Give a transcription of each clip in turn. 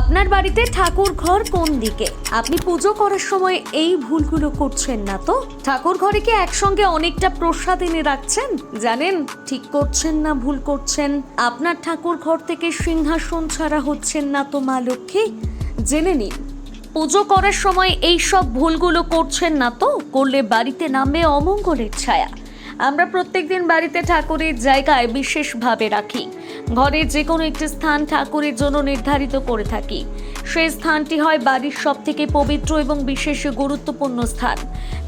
আপনার বাড়িতে ঠাকুর ঘর কোন দিকে? আপনি পুজো করার সময় এই ভুলগুলো করছেন না তো? ঠাকুর ঘরে কি একসঙ্গে অনেকটা প্রসাদ এনে রাখছেন? জানেন, ঠিক করছেন না, ভুল করছেন। আপনার ঠাকুর ঘর থেকে সিংহাসন ছাড়া হচ্ছেন না তো মা লক্ষ্মী? জেনে নিন, পুজো করার সময় এই সব ভুলগুলো করছেন না তো? করলে বাড়িতে নামবে অমঙ্গলের ছায়া। আমরা প্রত্যেকদিন বাড়িতে ঠাকুরের জায়গায় বিশেষভাবে রাখি। ঘরে যে কোনো একটি স্থান ঠাকুরের জন্য নির্ধারিত করে থাকি। সেই স্থানটি হয় বাড়ির সব থেকে পবিত্র এবং বিশেষ গুরুত্বপূর্ণ স্থান।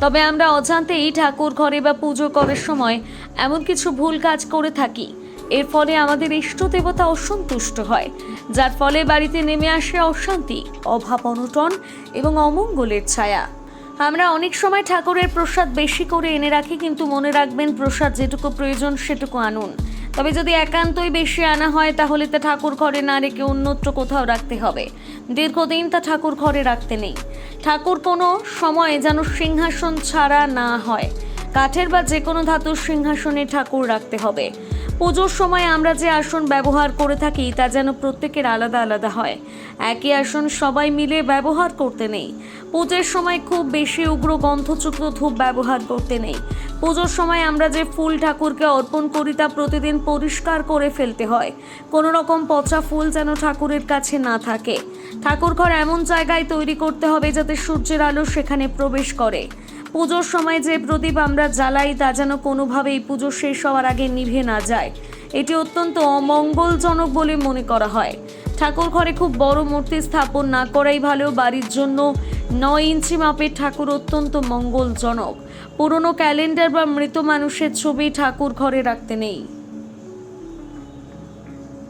তবে আমরা অজান্তেই ঠাকুর ঘরে বা পুজো করার সময় এমন কিছু ভুল কাজ করে থাকি। এর ফলে আমাদের ইষ্ট দেবতা অসন্তুষ্ট হয়, যার ফলে বাড়িতে নেমে আসে অশান্তি, অভাব অনটন এবং অমঙ্গলের ছায়া। আমরা অনেক সময় ঠাকুরের প্রসাদ বেশি করে এনে রাখি, কিন্তু মনে রাখবেন প্রসাদ যেটুকু প্রয়োজন সেটুকু আনুন। তবে যদি একান্তই বেশি আনা হয়, তাহলে তা ঠাকুর ঘরে না রেখে অন্যত্র কোথাও রাখতে হবে। দীর্ঘদিন তা ঠাকুর ঘরে রাখতে নেই। ঠাকুর কোনো সময়ে যেন সিংহাসন ছাড়া না হয়। কাঠের বা যে কোনো ধাতুর সিংহাসনে ঠাকুর রাখতে হবে। পুজোর সময় আমরা যে আসন ব্যবহার করে থাকি, তা যেন প্রত্যেকের আলাদা আলাদা হয়। একই আসন সবাই মিলে ব্যবহার করতে নেই। পুজোর সময় খুব বেশি উগ্র গন্ধযুক্ত ধূপ ব্যবহার করতে নেই। পুজোর সময় আমরা যে ফুল ঠাকুরকে অর্পণ করি তা প্রতিদিন পরিষ্কার করে ফেলতে হয়। কোনো রকম পচা ফুল যেন ঠাকুরের কাছে না থাকে। ঠাকুর ঘর এমন জায়গায় তৈরি করতে হবে যাতে সূর্যের আলো সেখানে প্রবেশ করে। পুজোর সময় যে প্রদীপ আমরা জ্বালাই তা যেন কোনোভাবেই পুজো শেষ হওয়ার আগে নিভে না যায়। এটি অত্যন্ত অমঙ্গলজনক বলে মনে করা হয়। ঠাকুর ঘরে খুব বড় মূর্তি স্থাপন না করাই ভালো। বাড়ির জন্য নয় ইঞ্চি মাপের ঠাকুর অত্যন্ত মঙ্গলজনক। পুরনো ক্যালেন্ডার বা মৃত মানুষের ছবি ঠাকুর ঘরে রাখতে নেই।